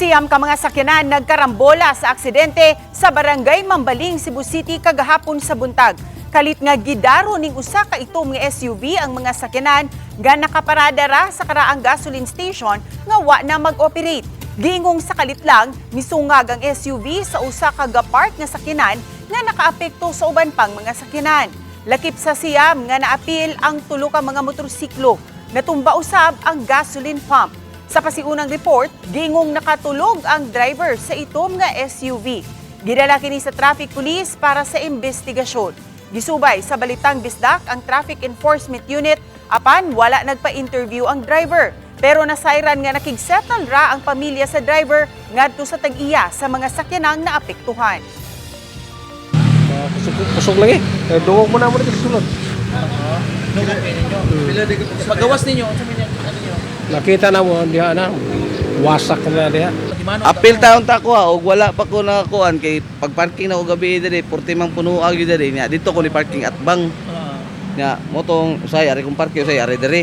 Siyam ka mga sakyanan nagkarambola sa aksidente sa barangay Mambaling, Cebu City kagahapon sa buntag. Kalit nga gidaro ning usa ka itom nga SUV ang mga sakyanan nga nakaparada ra sa karaang gasoline station nga wa na mag-operate. Giingong sa kalit lang, misungag ang SUV sa usa ka gapark nga sakyanan nga nakaapekto sa uban pang mga sakyanan. Lakip sa siyam nga naapil ang tulo ka mga motorsiklo. Natumba usab ang gasoline pump. Sa pasiunang report, gingong nakatulog ang driver sa itom nga SUV. Gidala kini sa traffic police para sa investigasyon. Gisubay sa balitang bisdak ang traffic enforcement unit apan wala nagpa-interview ang driver. Pero nasayran nga nakigsettle ra ang pamilya sa driver ngadto sa tag-iya sa mga sakyanang naapektuhan. Kusog, kusog lagi. Eh, dungog mo na mo dito sa sulod. Pagawas ninyo, unsa man yan? Ano nyo? Nakita na mo diha na wasak na diha. Apil taon ta ko og wala pa ko nakakuan kay pag parking na og gabi diri porti mang puno agi diri nya dito ko ni parking at bang Ah. nya motong usay ari kong parking usay ari diri